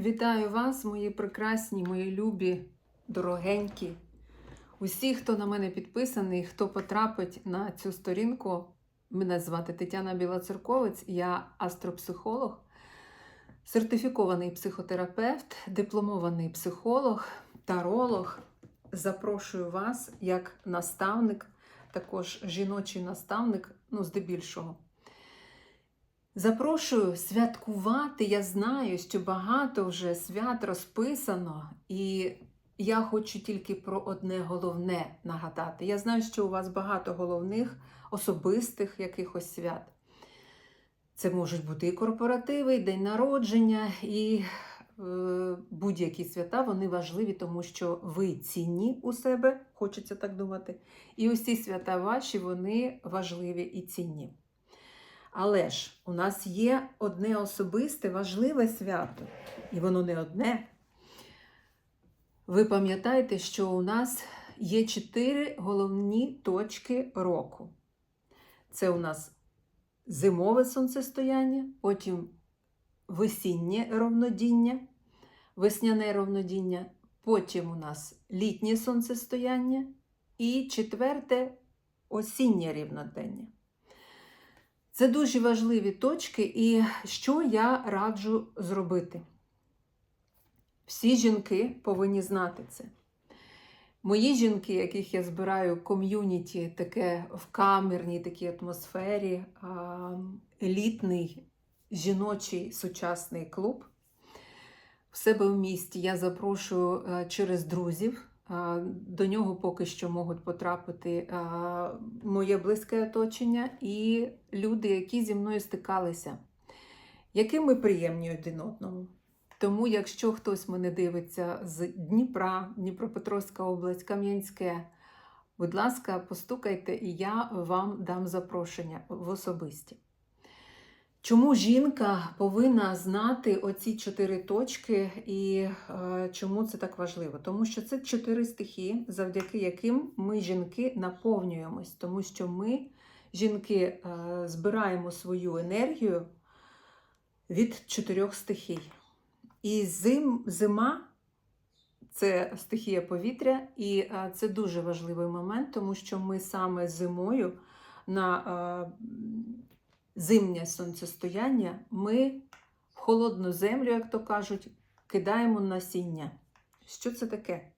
Вітаю вас, мої прекрасні, мої любі, дорогенькі. Усі, хто на мене підписаний, хто потрапить на цю сторінку. Мене звати Тетяна Білоцерковець, я астропсихолог, сертифікований психотерапевт, дипломований психолог, таролог. Запрошую вас як наставник, також жіночий наставник, ну, здебільшого. Запрошую святкувати. Я знаю, що багато вже свят розписано, і я хочу тільки про одне головне нагадати. Я знаю, що у вас багато головних особистих якихось свят. Це можуть бути і корпоративи, і день народження, і е, будь-які свята вони важливі, тому що ви цінні у себе, хочеться так думати. І усі свята ваші вони важливі і цінні. Але ж у нас є одне особисте важливе свято, і воно не одне. Ви пам'ятаєте, що у нас є чотири головні точки року. Це у нас зимове сонцестояння, потім весіннє равнодіння, весняне равнодіння, потім у нас літнє сонцестояння і четверте осіннє рівнодення. Це дуже важливі точки, і що я раджу зробити? Всі жінки повинні знати це. Мої жінки, яких я збираю ком'юніті, таке в камерній такій атмосфері, елітний жіночий сучасний клуб. В себе в місті я запрошую е, через друзів. До нього поки що можуть потрапити моє близьке оточення і люди, які зі мною стикалися, які ми приємні один одному. Тому, якщо хтось мене дивиться з Дніпра, Дніпропетровська область, Кам'янське, будь ласка, постукайте, і я вам дам запрошення в особисті. Чому жінка повинна знати оці чотири точки, і е, чому це так важливо? Тому що це чотири стихії, завдяки яким ми, жінки, наповнюємось, тому що ми, жінки, е, збираємо свою енергію від чотирьох стихій. І зим, зима це стихія повітря, і е, це дуже важливий момент, тому що ми саме зимою на е, зимнє сонцестояння ми в холодну землю, як то кажуть, кидаємо насіння. Що це таке?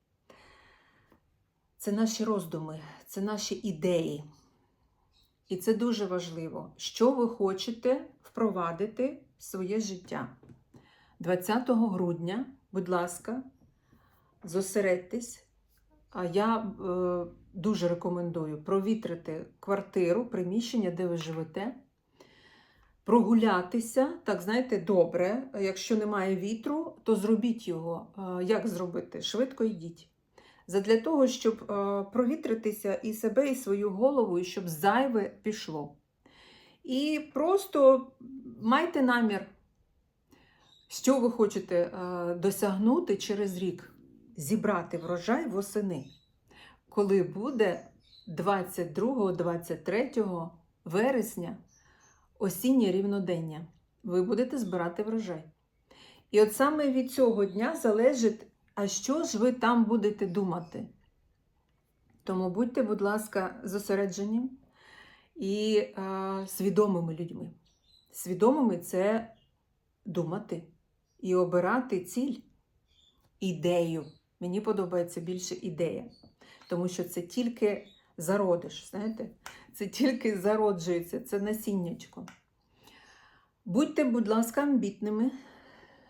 Це наші роздуми, це наші ідеї. І це дуже важливо, що ви хочете впровадити в своє життя. 20 грудня, будь ласка, зосередьтесь. А я е, дуже рекомендую провітрити квартиру, приміщення, де ви живете прогулятися, так знаєте, добре. Якщо немає вітру, то зробіть його. Як зробити? Швидко йдіть. Задля того, щоб провітритися і себе, і свою голову, і щоб зайве пішло. І просто майте намір, що ви хочете досягнути через рік, зібрати врожай восени, коли буде 22-23 вересня осіннє рівнодення. Ви будете збирати врожай. І от саме від цього дня залежить, а що ж ви там будете думати. Тому будьте, будь ласка, зосереджені і е, свідомими людьми. Свідомими це думати і обирати ціль, ідею. Мені подобається більше ідея, тому що це тільки зародиш, знаєте? Це тільки зароджується, це насіннячко. Будьте, будь ласка, амбітними.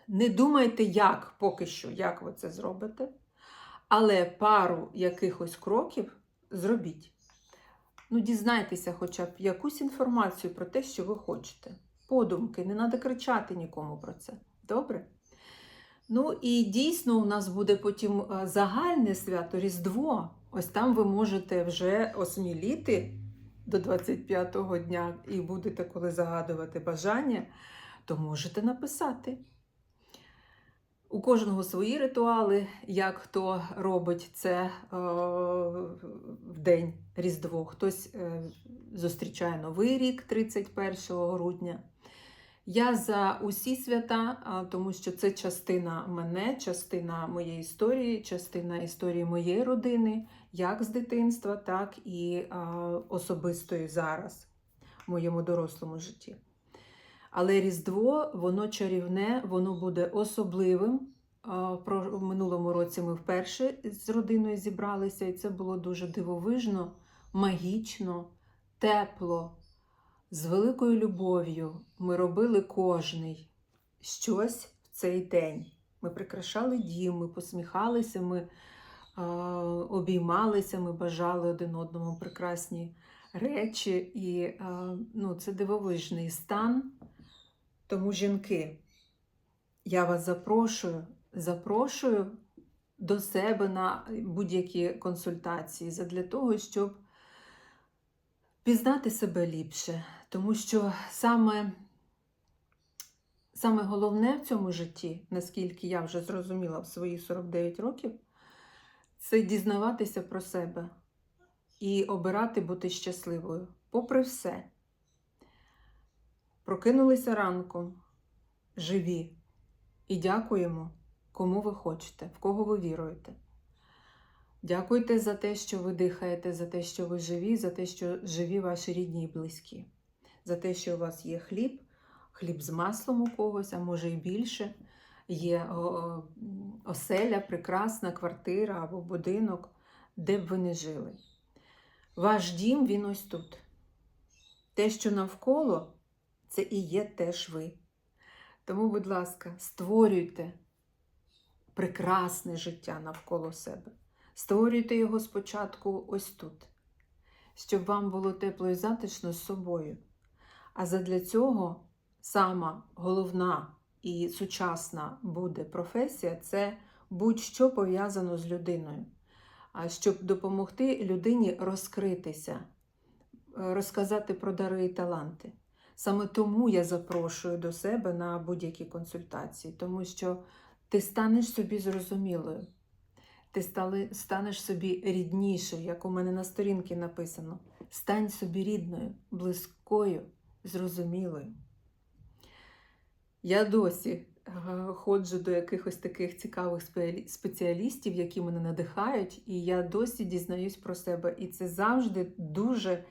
Не думайте, як поки що, як ви це зробите. Але пару якихось кроків зробіть. Ну, дізнайтеся хоча б якусь інформацію про те, що ви хочете. Подумки, не треба кричати нікому про це. Добре? Ну і дійсно, у нас буде потім е, загальне свято Різдво. Ось там ви можете вже осміліти до 25-го дня і будете, коли загадувати бажання, то можете написати. У кожного свої ритуали, як хто робить це е, в день Різдво. Хтось е, зустрічає Новий рік 31 грудня. Я за усі свята, тому що це частина мене, частина моєї історії, частина історії моєї родини, як з дитинства, так і особистої зараз в моєму дорослому житті. Але Різдво, воно чарівне, воно буде особливим. В минулому році ми вперше з родиною зібралися, і це було дуже дивовижно, магічно, тепло, з великою любов'ю. Ми робили кожний щось в цей день. Ми прикрашали дім, ми посміхалися, ми а, обіймалися, ми бажали один одному прекрасні речі. І а, ну, це дивовижний стан. Тому, жінки, я вас запрошую, запрошую до себе на будь-які консультації для того, щоб пізнати себе ліпше. Тому що саме, саме головне в цьому житті, наскільки я вже зрозуміла в свої 49 років, це дізнаватися про себе і обирати бути щасливою, попри все. Прокинулися ранком, живі, і дякуємо, кому ви хочете, в кого ви віруєте. Дякуйте за те, що ви дихаєте, за те, що ви живі, за те, що живі ваші рідні і близькі, за те, що у вас є хліб, хліб з маслом у когось, а може і більше. Є оселя, прекрасна квартира або будинок, де б ви не жили. Ваш дім, він ось тут. Те, що навколо, це і є теж ви. Тому, будь ласка, створюйте прекрасне життя навколо себе. Створюйте його спочатку ось тут, щоб вам було тепло і затишно з собою. А задля цього сама головна і сучасна буде професія це будь-що пов'язано з людиною. Щоб допомогти людині розкритися, розказати про дари і таланти. Саме тому я запрошую до себе на будь-які консультації, тому що ти станеш собі зрозумілою, ти стали, станеш собі ріднішою, як у мене на сторінці написано. Стань собі рідною, близькою, зрозумілою. Я досі е, ходжу до якихось таких цікавих спеціалістів, які мене надихають, і я досі дізнаюсь про себе. І це завжди дуже,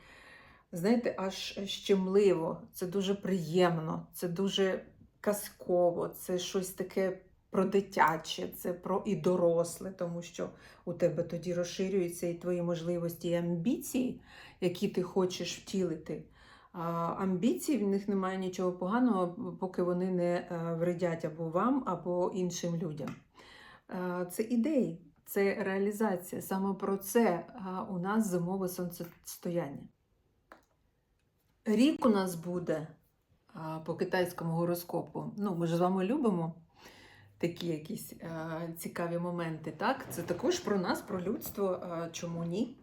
знаєте, аж щемливо, це дуже приємно, це дуже казково, це щось таке про дитяче, це про і доросле, тому що у тебе тоді розширюються і твої можливості і амбіції, які ти хочеш втілити. А амбіції в них немає нічого поганого, поки вони не е, вредять або вам, або іншим людям. Е, Це ідеї, це реалізація. Саме про це е, у нас зимове сонцестояння. Рік у нас буде по китайському гороскопу. Ну, ми ж з вами любимо такі якісь е, цікаві моменти. Так? Це також про нас, про людство. е, чому ні?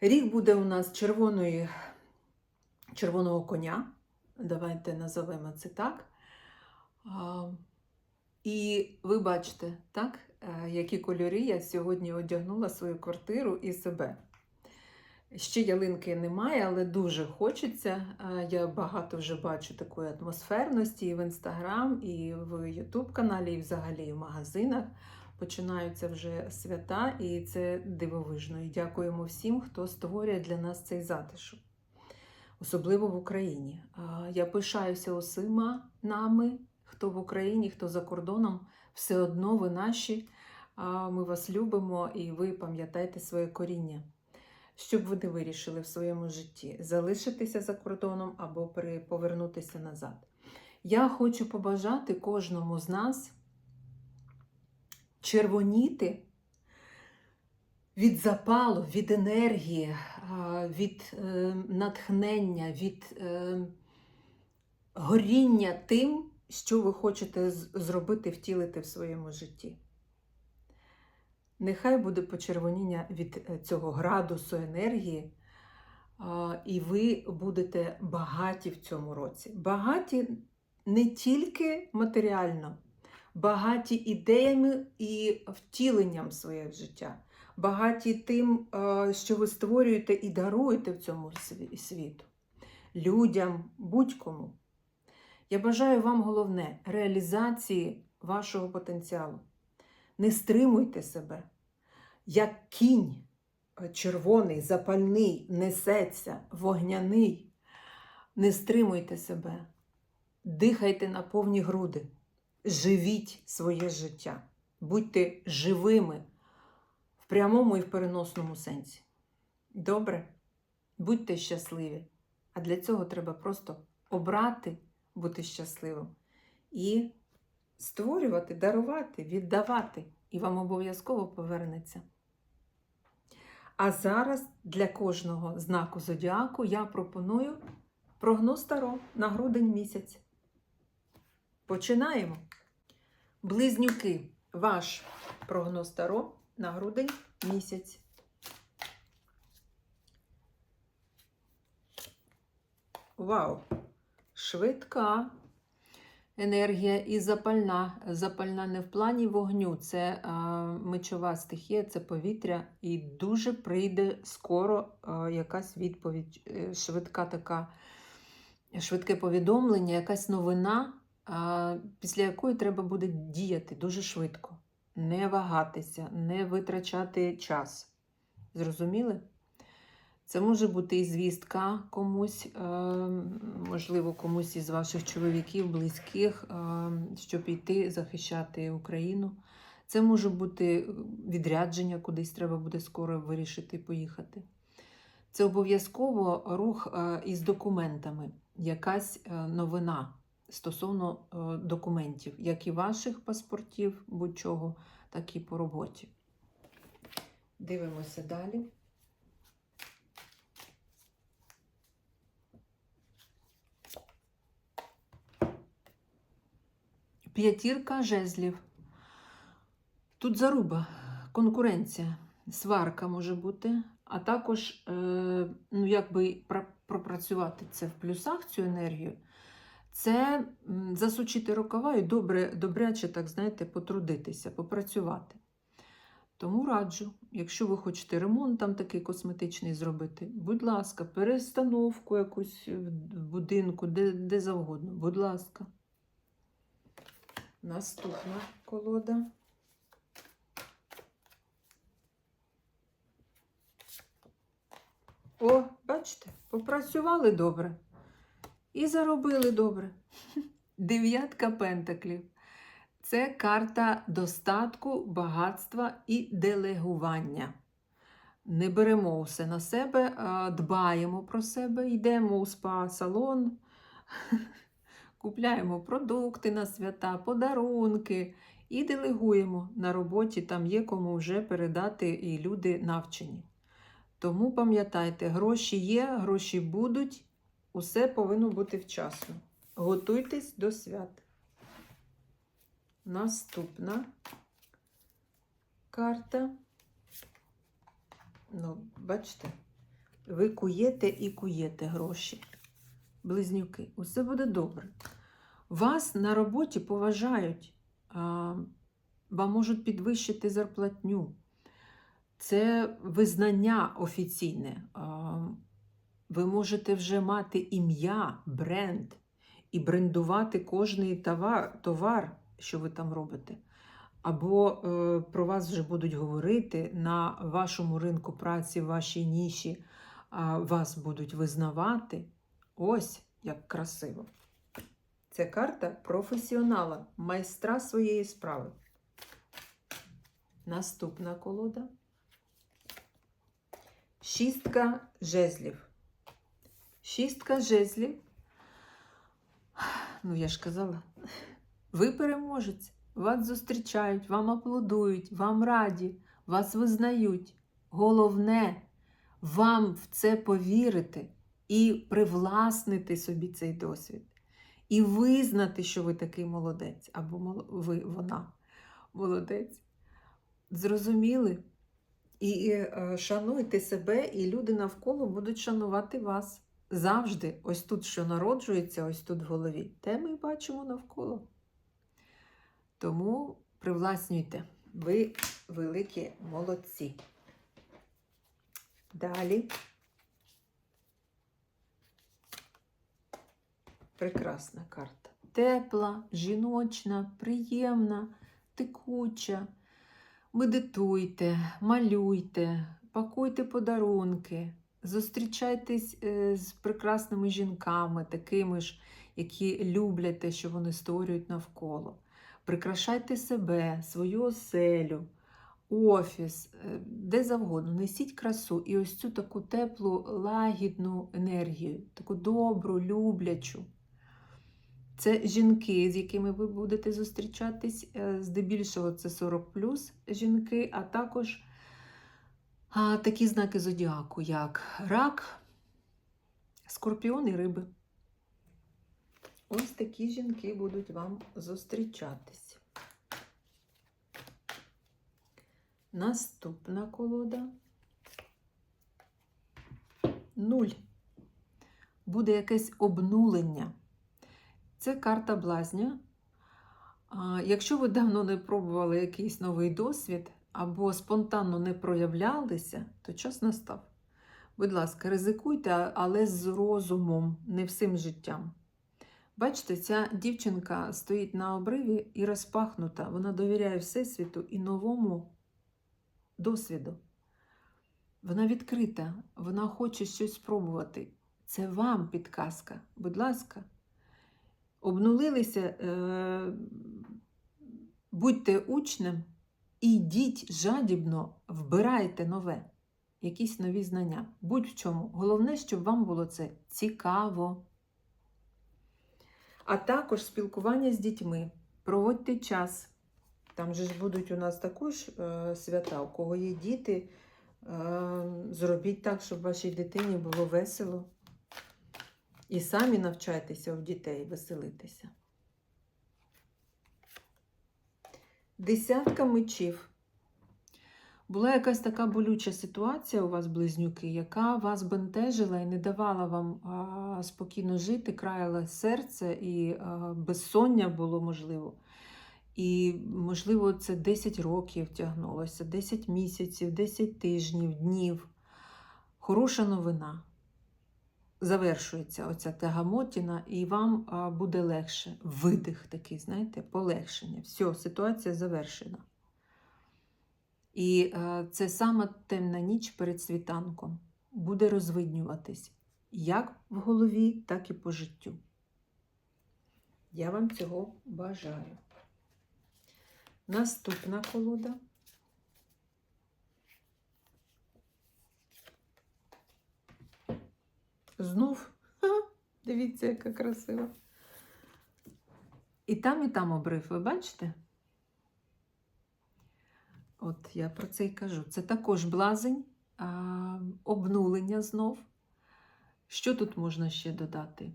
Рік буде у нас червоної, червоного коня. Давайте назовемо це так. І ви бачите, так, е, які кольори я сьогодні одягнула свою квартиру і себе. Ще ялинки немає, але дуже хочеться. Я багато вже бачу такої атмосферності і в інстаграм, і в Ютуб каналі, і взагалі в магазинах. Починаються вже свята, і це дивовижно. І дякуємо всім, хто створює для нас цей затишок, особливо в Україні. Я пишаюся усіма нами, хто в Україні, хто за кордоном, все одно ви наші. Ми вас любимо і ви пам'ятайте своє коріння. Що б ви не вирішили в своєму житті? Залишитися за кордоном або повернутися назад. Я хочу побажати кожному з нас червоніти від запалу, від енергії, від е, натхнення, від е, горіння тим, що ви хочете зробити, втілити в своєму житті. Нехай буде почервоніння від е, цього градусу енергії, і ви будете багаті в цьому році. Багаті не тільки матеріально, багаті ідеями і втіленням своє життя, багаті тим, е, що ви створюєте і даруєте в цьому світу, людям, будь-кому. Я бажаю вам головне реалізації вашого потенціалу. Не стримуйте себе, як кінь е, червоний, запальний, несеться, вогняний. Не стримуйте себе, дихайте на повні груди, живіть своє життя, будьте живими в прямому і в переносному сенсі. Добре? Будьте щасливі. А для цього треба просто обрати бути щасливим і створювати, дарувати, віддавати. І вам обов'язково повернеться. А зараз для кожного знаку зодіаку я пропоную прогноз Таро на грудень місяць. Починаємо. Близнюки, ваш прогноз Таро на грудень місяць. Вау! Швидка енергія і запальна. Запальна не в плані вогню, це мечова стихія, це повітря, і дуже прийде скоро якась відповідь, е, швидка така, швидке повідомлення, якась новина, після якої треба буде діяти дуже швидко. Не вагатися, не витрачати час. Зрозуміли? Це може бути і звістка комусь, е, можливо, комусь із ваших чоловіків, близьких, е, щоб йти захищати Україну. Це може бути відрядження, кудись треба буде скоро вирішити поїхати. Це обов'язково рух е, із документами, якась новина стосовно документів, як і ваших паспортів, будь-чого, так і по роботі. Дивимося далі. П'ятірка жезлів. Тут заруба, конкуренція, сварка може бути, а також, е, ну, якби пропрацювати це в плюсах, цю енергію, це засучити рукава і добре, добряче, так знаєте, потрудитися, попрацювати. Тому раджу, якщо ви хочете ремонт там такий косметичний зробити, будь ласка, перестановку якусь в будинку, де, де завгодно, будь ласка. Наступна колода. О, бачите, попрацювали добре і заробили добре. Дев'ятка пентаклів. Це карта достатку, багатства і делегування. Не беремо все на себе, дбаємо про себе, йдемо у спа-салон. купляємо продукти на свята, подарунки і делегуємо на роботі, там є кому вже передати і люди навчені. Тому пам'ятайте, гроші є, гроші будуть, усе повинно бути вчасно. Готуйтесь до свят. Наступна карта. Ну, бачите, ви куєте і куєте гроші. Близнюки, усе буде добре. Вас на роботі поважають, вам можуть підвищити зарплатню. Це визнання офіційне. Ви можете вже мати ім'я, бренд і брендувати кожний товар, товар, що ви там робите. Або е, про вас вже будуть говорити на вашому ринку праці, в вашій ніші, вас будуть визнавати. Ось як красиво. Це карта професіонала, майстра своєї справи. Наступна колода. Шістка жезлів. Шістка жезлів. Ну, я ж казала, ви переможець, вас зустрічають, вам аплодують, вам раді, вас визнають. Головне, вам в це повірити і привласнити собі цей досвід і визнати, що ви такий молодець, або ви, вона молодець. Зрозуміли? І е, шануйте себе, і люди навколо будуть шанувати вас. Завжди, ось тут, що народжується, ось тут в голові, те ми бачимо навколо. Тому привласнюйте, ви великі молодці. Далі. Прекрасна карта. тепла, жіночна, приємна, текуча. Медитуйте, малюйте, пакуйте подарунки, зустрічайтесь е, з прекрасними жінками, такими ж, які люблять те, що вони створюють навколо. Прикрашайте себе, свою оселю, офіс, е, де завгодно. Несіть красу і ось цю таку теплу, лагідну енергію, таку добру, люблячу. Це жінки, з якими ви будете зустрічатись, е, здебільшого це 40 плюс жінки, а також такі знаки зодіаку, як рак, скорпіон і риби. Ось такі жінки будуть вам зустрічатись. Наступна колода. Нуль. Буде якесь обнулення. Це карта блазня. Якщо ви давно не пробували якийсь новий досвід або спонтанно не проявлялися, то час настав. Будь ласка, ризикуйте, але з розумом, не всім життям. Бачите, ця дівчинка стоїть на обриві і розпахнута. Вона довіряє Всесвіту і новому досвіду. Вона відкрита, вона хоче щось спробувати. Це вам підказка. Будь ласка, обнулилися, е, будьте учнем і йдіть жадібно, вбирайте нове, якісь нові знання. Будь в чому. Головне, щоб вам було це цікаво. А також спілкування з дітьми. Проводьте час. Там же ж будуть у нас також е, свята, у кого є діти. Е, зробіть так, щоб вашій дитині було весело. І самі навчайтеся у дітей веселитися. Десятка мечів. Була якась така болюча ситуація у вас, близнюки, яка вас бентежила і не давала вам а, спокійно жити, краяла серце, і а, безсоння було можливо. І, можливо, це 10 років тягнулося, 10 місяців, 10 тижнів, днів. Хороша новина. Завершується оця тегамотіна, і вам буде легше. Видих такий, знаєте, полегшення. Все, ситуація завершена. І е, це саме темна ніч перед світанком буде розвиднюватись як в голові, так і по життю. Я вам цього бажаю. Наступна колода. Знов, ха, дивіться, яка красива. І там, і там обрив, ви бачите? От я про це й кажу. Це також блазень, а, обнулення знов. Що тут можна ще додати?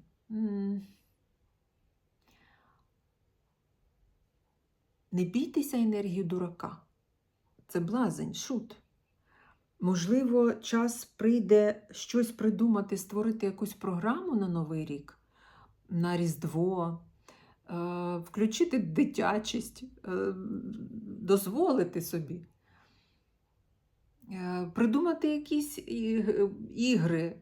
Не бійтеся енергії дурака. Це блазень, шут. Можливо, час прийде щось придумати, створити якусь програму на Новий рік, на Різдво, е, включити дитячість, е, дозволити собі. Е, Придумати якісь ігри,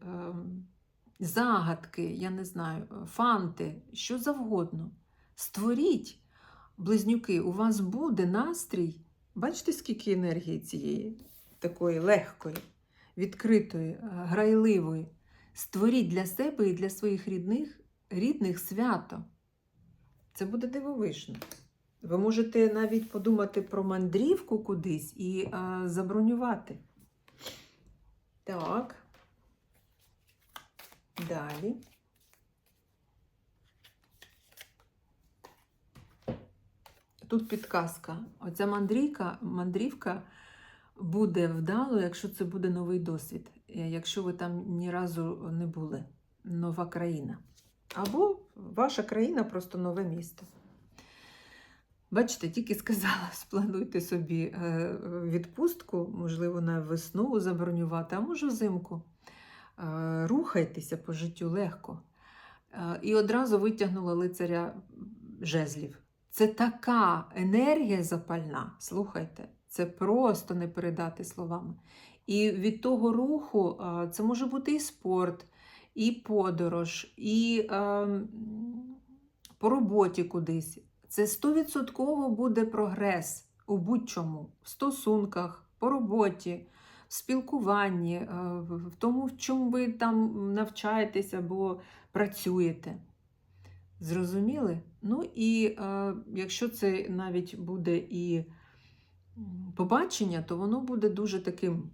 загадки, я не знаю, фанти, що завгодно. Створіть, близнюки, у вас буде настрій. Бачите, скільки енергії цієї, такої легкої, відкритої, е, грайливої. Створіть для себе і для своїх рідних, рідних свято. Це буде дивовижно. Ви можете навіть подумати про мандрівку кудись і е, забронювати. Так. Далі. Тут підказка. Оця мандрівка, мандрівка буде вдало, якщо це буде новий досвід. е, Якщо ви там ні разу не були. Нова країна. Або ваша країна просто нове місто. Бачите, тільки сказала, сплануйте собі е, відпустку, можливо, на весну забронювати, а може взимку. Е, Рухайтеся по життю легко. Е, І одразу витягнула лицаря жезлів. Це така енергія запальна, слухайте, це просто не передати словами. І від того руху е, це може бути і спорт, і подорож, і е, по роботі кудись. Це 100% буде прогрес у будь-чому, в стосунках, по роботі, в спілкуванні, е, в тому, в чому ви там навчаєтесь або працюєте. Зрозуміли? Ну і е, якщо це навіть буде і побачення, то воно буде дуже таким.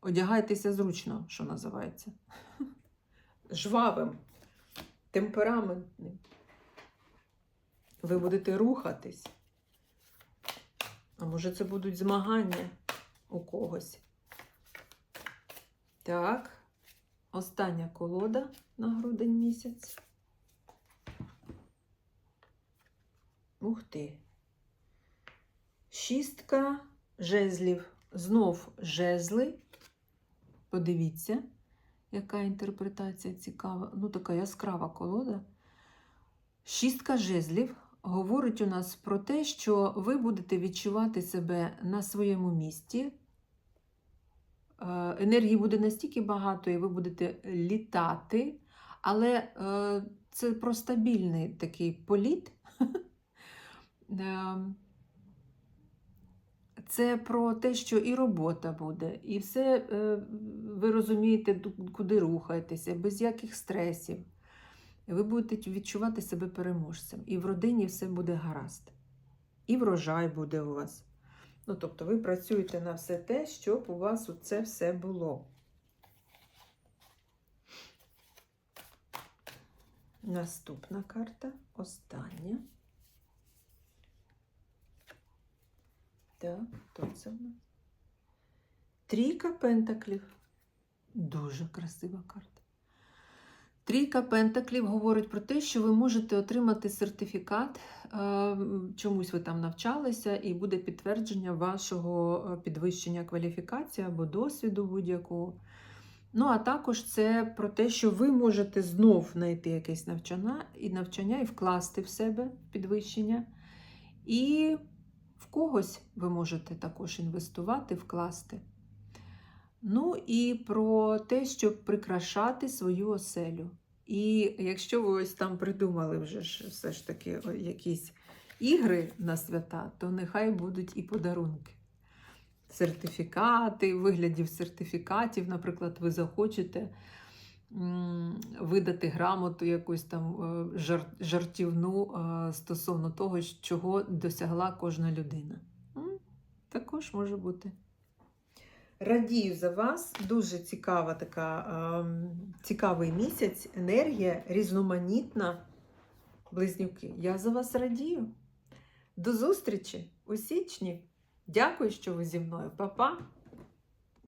Одягайтеся зручно, що називається. Жвавим, темпераментним. Ви будете рухатись. А може, це будуть змагання у когось. Так, остання колода на грудень місяць. Ух ти. Шістка жезлів. Знов жезли. Подивіться, яка інтерпретація цікава. Ну, така яскрава колода. Шістка жезлів говорить у нас про те, що ви будете відчувати себе на своєму місці. Е, Енергії буде настільки багато, і ви будете літати, але е, це про стабільний такий політ. Це про те, що і робота буде, і все е, ви розумієте, куди рухаєтеся, без яких стресів. Ви будете відчувати себе переможцем. І в родині все буде гаразд. І врожай буде у вас. Ну, тобто ви працюєте на все те, щоб у вас це все було. Наступна карта, остання. Так, хто це в нас? Трійка пентаклів. Дуже красива карта. Трійка пентаклів говорить про те, що ви можете отримати сертифікат, е, чомусь ви там навчалися, і буде підтвердження вашого е, підвищення кваліфікації або досвіду будь-якого. Ну, а також це про те, що ви можете знов знайти якесь навчання і навчання і вкласти в себе підвищення. І в когось ви можете також інвестувати, вкласти. Ну і про те, щоб прикрашати свою оселю. І якщо ви ось там придумали вже ж все ж таки якісь ігри на свята, то нехай будуть і подарунки. Сертифікати, виглядів сертифікатів, наприклад, ви захочете видати грамоту якусь там е, жартівну е, стосовно того, чого досягла кожна людина. Також може бути. Радію за вас. Дуже цікава така, ем, цікавий місяць, енергія різноманітна. Близнюки, я за вас радію. До зустрічі у січні. Дякую, що ви зі мною. Па-па!